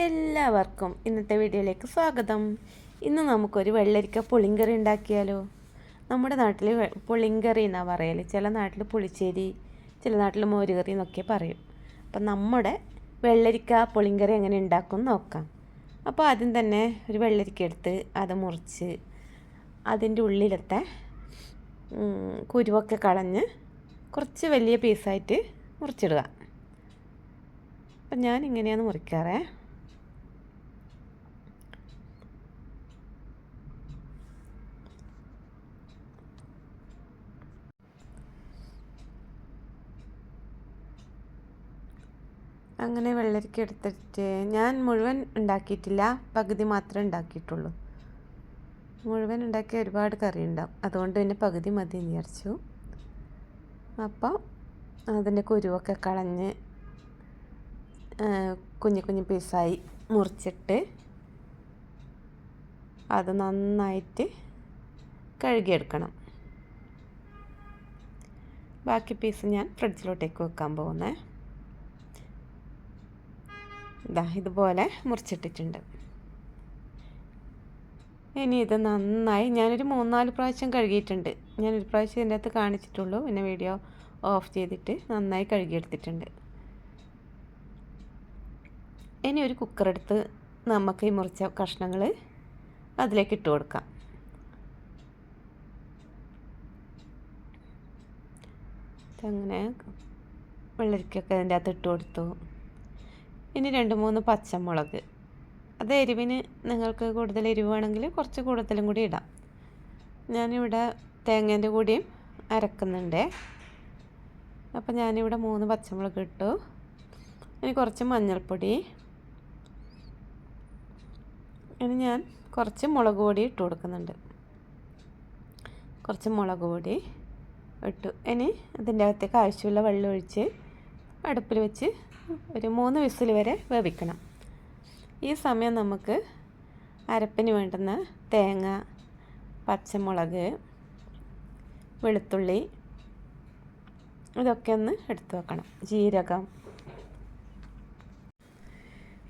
എല്ലാവർക്കും ഇന്നത്തെ വീഡിയോയിലേക്ക് സ്വാഗതം. ഇന്ന് നമുക്കൊരു വെള്ളരിക്ക പുളിങ്കറി ഉണ്ടാക്കിയാലോ? നമ്മുടെ നാട്ടിൽ പുളിങ്കറി എന്നാണ് പറയൽ ചില നാട്ടിൽ പുളിച്ചേരി ചില നാട്ടിൽ മോരുകറി എന്നൊക്കെ പറയും. അപ്പം നമ്മുടെ വെള്ളരിക്ക പുളിങ്കറി എങ്ങനെ ഉണ്ടാക്കും നോക്കാം. അപ്പോൾ ആദ്യം തന്നെ ഒരു വെള്ളരിക്ക എടുത്ത് അത് മുറിച്ച് അതിന്റെ ഉള്ളിലത്തെ കുരുവൊക്കെ കളഞ്ഞ് കുറച്ച് വലിയ പീസായിട്ട് മുറിച്ചിടുക. അപ്പം ഞാൻ ഇങ്ങനെയാണ് മുറിക്കാറേ. അങ്ങനെ വെള്ളരിക്ക എടുത്തിട്ട് ഞാൻ മുഴുവൻ ഉണ്ടാക്കിയിട്ടില്ല. പകുതി മാത്രമേ ഉണ്ടാക്കിയിട്ടുള്ളൂ. മുഴുവൻ ഉണ്ടാക്കിയ ഒരുപാട് കറി ഉണ്ടാവും. അതുകൊണ്ട് പിന്നെ പകുതി മതി എന്ന് വിചാരിച്ചു. അപ്പോൾ അതിന്റെ കുരുവൊക്കെ കളഞ്ഞ് കുഞ്ഞു കുഞ്ഞു പീസായി മുറിച്ചിട്ട് അത് നന്നായിട്ട് കഴുകിയെടുക്കണം. ബാക്കി പീസ് ഞാൻ ഫ്രിഡ്ജിലോട്ടേക്ക് വെക്കാൻ പോകുന്നേ. ഇതാ ഇതുപോലെ മുറിച്ചിട്ടിട്ടുണ്ട്. ഇനി ഇത് നന്നായി ഞാനൊരു മൂന്നാൽ പ്രാവശ്യം കഴുകിയിട്ടുണ്ട്. ഞാനൊരു പ്രാവശ്യം ഇതിന്റെ അകത്ത് കാണിച്ചിട്ടുള്ളൂ. പിന്നെ വീഡിയോ ഓഫ് ചെയ്തിട്ട് നന്നായി കഴുകിയെടുത്തിട്ടുണ്ട്. ഇനി ഒരു കുക്കർ എടുത്ത് നമുക്ക് ഈ മുറിച്ച കഷ്ണങ്ങൾ അതിലേക്ക് ഇട്ട് കൊടുക്കാം. അങ്ങനെ വെള്ളരിക്കൊക്കെ അതിന്റെ അകത്ത് ഇട്ട് കൊടുത്തു. ഇനി രണ്ട് മൂന്ന് പച്ചമുളക്. അത് എരിവിന് നിങ്ങൾക്ക് കൂടുതൽ എരിവ് വേണമെങ്കിൽ കുറച്ച് കൂടുതലും കൂടി ഇടാം. ഞാനിവിടെ തേങ്ങേന്റെ കൂടിയും അരക്കുന്നുണ്ട്. അപ്പം ഞാനിവിടെ മൂന്ന് പച്ചമുളക് ഇട്ടു. ഇനി കുറച്ച് മഞ്ഞൾപ്പൊടി. ഇനി ഞാൻ കുറച്ച് മുളക് പൊടി ഇട്ട് കൊടുക്കുന്നുണ്ട്. കുറച്ച് മുളക് പൊടി ഇട്ടു. ഇനി അതിന്റെ അകത്തേക്ക് ആവശ്യമുള്ള വെള്ളം ഒഴിച്ച് അടുപ്പിൽ വെച്ച് ഒരു മൂന്ന് വിസിൽ വരെ വേവിക്കണം. ഈ സമയം നമുക്ക് അരപ്പിന് വേണ്ടുന്ന തേങ്ങ പച്ചമുളക് വെളുത്തുള്ളി ഇതൊക്കെ ഒന്ന് എടുത്തു വെക്കണം. ജീരകം.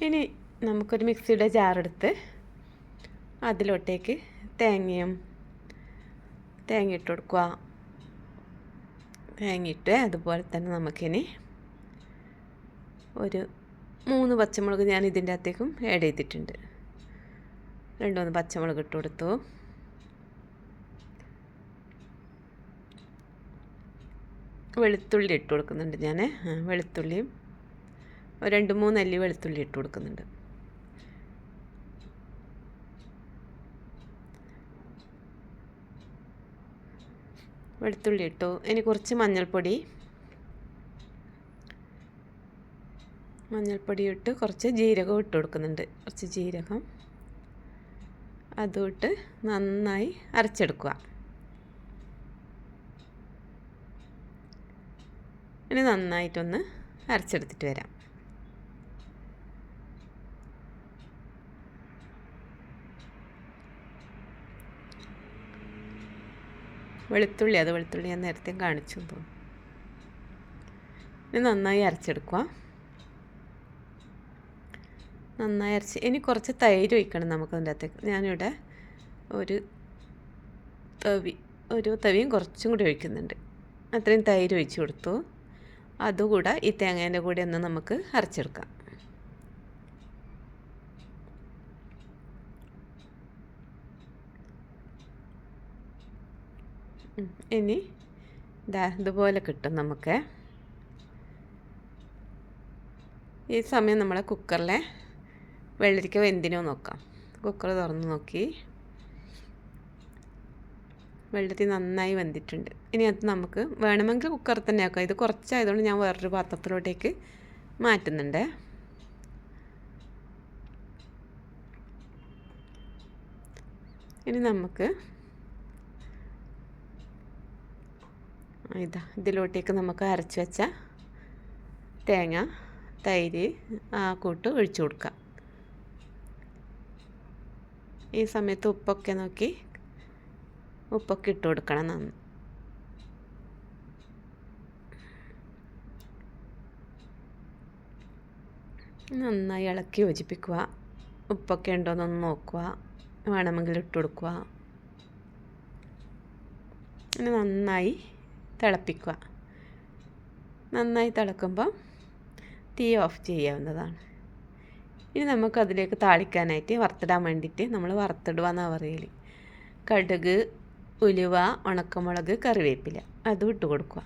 ഇനി നമുക്കൊരു മിക്സിയുടെ ജാറെടുത്ത് അതിലോട്ടേക്ക് തേങ്ങയും തേങ്ങ ഇട്ട് കൊടുക്കുക. തേങ്ങയിട്ട് അതുപോലെ തന്നെ നമുക്കിനി ഒരു മൂന്ന് പച്ചമുളക് ഞാൻ ഇതിന്റെ അകത്തേക്കും ആഡ് ചെയ്തിട്ടുണ്ട്. രണ്ട് മൂന്ന് പച്ചമുളക് ഇട്ട് കൊടുത്തു. വെളുത്തുള്ളി ഇട്ട് കൊടുക്കുന്നുണ്ട് ഞാൻ വെളുത്തുള്ളിയും രണ്ട് മൂന്ന് അല്ലി വെളുത്തുള്ളി ഇട്ട് കൊടുക്കുന്നുണ്ട്. വെളുത്തുള്ളി ഇട്ടു. ഇനി കുറച്ച് മഞ്ഞൾപ്പൊടി മഞ്ഞൾപ്പൊടി ഇട്ട് കുറച്ച് ജീരകം ഇട്ട് കൊടുക്കുന്നുണ്ട്. കുറച്ച് ജീരകം. അതും ഇട്ട് നന്നായി അരച്ചെടുക്കുക. ഇനി നന്നായിട്ടൊന്ന് അരച്ചെടുത്തിട്ട് വരാം. വെളുത്തുള്ളി അത് വെളുത്തുള്ളി ഞാൻ നേരത്തെ കാണിച്ചു തോന്നുന്നു. ഇനി നന്നായി അരച്ചെടുക്കുക. നന്നായി അരച്ച്. ഇനി കുറച്ച് തൈര് ഒഴിക്കണം നമുക്ക് അതിന്റെ അകത്തേക്ക്. ഞാനിവിടെ ഒരു തവി ഒരു തവിയും കുറച്ചും കൂടി ഒഴിക്കുന്നുണ്ട്. അത്രയും തൈര് ഒഴിച്ച് കൊടുത്തു. അതുകൂടെ ഈ തേങ്ങേന്റെ കൂടെ ഒന്ന് നമുക്ക് അരച്ചെടുക്കാം. ഇനി ഇതാ ഇതുപോലെ കിട്ടും നമുക്ക്. ഈ സമയം നമ്മളെ കുക്കറിലെ വെള്ളരിക്ക വെന്തിനോ നോക്കാം. കുക്കർ തുറന്ന് നോക്കി. വെള്ളരി നന്നായി വെന്തിട്ടുണ്ട്. ഇനി അത് നമുക്ക് വേണമെങ്കിൽ കുക്കറിൽ തന്നെ ആക്കാം. ഇത് കുറച്ചായതുകൊണ്ട് ഞാൻ വേറൊരു പാത്രത്തിലോട്ടേക്ക് മാറ്റുന്നുണ്ട്. ഇനി നമുക്ക് ഇതാ ഇതിലോട്ടേക്ക് നമുക്ക് അരച്ച് വെച്ച തേങ്ങ തൈര് ആ കൂട്ട് ഒഴിച്ചു കൊടുക്കാം. ഈ സമയത്ത് ഉപ്പൊക്കെ നോക്കി ഉപ്പൊക്കെ ഇട്ട് കൊടുക്കണം നന്ന്. നന്നായി ഇളക്കി യോജിപ്പിക്കുക. ഉപ്പൊക്കെ ഉണ്ടോയെന്നൊന്ന് നോക്കുക. വേണമെങ്കിൽ ഇട്ട് കൊടുക്കുക. നന്നായി തിളപ്പിക്കുക. നന്നായി തിളക്കുമ്പോൾ തീ ഓഫ് ചെയ്യാവുന്നതാണ്. ഇനി നമുക്ക് അതിലേക്ക് താളിക്കാനായിട്ട് വറുത്തിടാൻ വേണ്ടിയിട്ട് നമ്മൾ വറുത്തിടുക എന്നാണ് പറയൽ കടുക് ഉലുവ ഉണക്കമുളക് കറിവേപ്പില. അതും ഇട്ട് കൊടുക്കുക.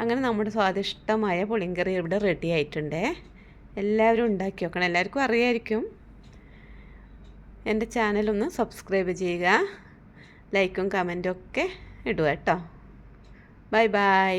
അങ്ങനെ നമ്മുടെ സ്വാദിഷ്ടമായ പുളിങ്കറി ഇവിടെ റെഡി ആയിട്ടുണ്ട്. എല്ലാവരും ഉണ്ടാക്കി നോക്കണം. എല്ലാവർക്കും അറിയായിരിക്കും. എന്റെ ചാനലൊന്ന് സബ്സ്ക്രൈബ് ചെയ്യുക. ലൈക്കും കമന്റും ഒക്കെ ഇടുക കേട്ടോ. Bye bye